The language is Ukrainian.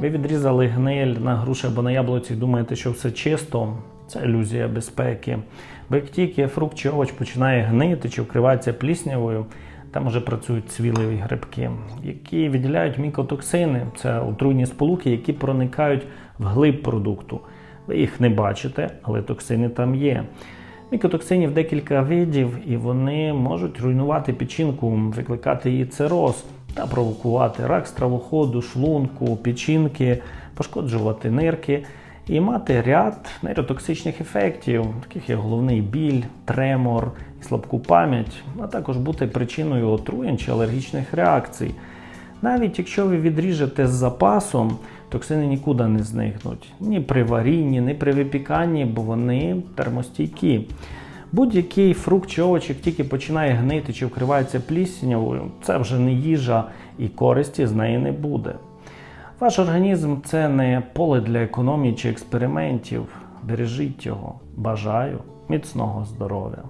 Ви відрізали гниль на груші або на яблуці думаєте, що все чисто. Це ілюзія безпеки. Бо як тільки фрукт чи овоч починає гнити чи вкривається пліснявою, там вже працюють цвіливі грибки, які виділяють мікотоксини. Це отруйні сполуки, які проникають в глиб продукту. Ви їх не бачите, але токсини там є. Мікотоксинів декілька видів, і вони можуть руйнувати печінку, викликати її цироз та провокувати рак стравоходу, шлунку, печінки, пошкоджувати нирки і мати ряд нейротоксичних ефектів, таких як головний біль, тремор слабку пам'ять, а також бути причиною отруєнь чи алергічних реакцій. Навіть якщо ви відріжете з запасом, токсини нікуди не зникнуть ні при варінні, ні при випіканні, бо вони термостійкі. Будь-який фрукт чи овоч, як тільки починає гнити чи вкривається пліснявою, це вже не їжа і користі з неї не буде. Ваш організм це не поле для економії чи експериментів. Бережіть його. Бажаю міцного здоров'я.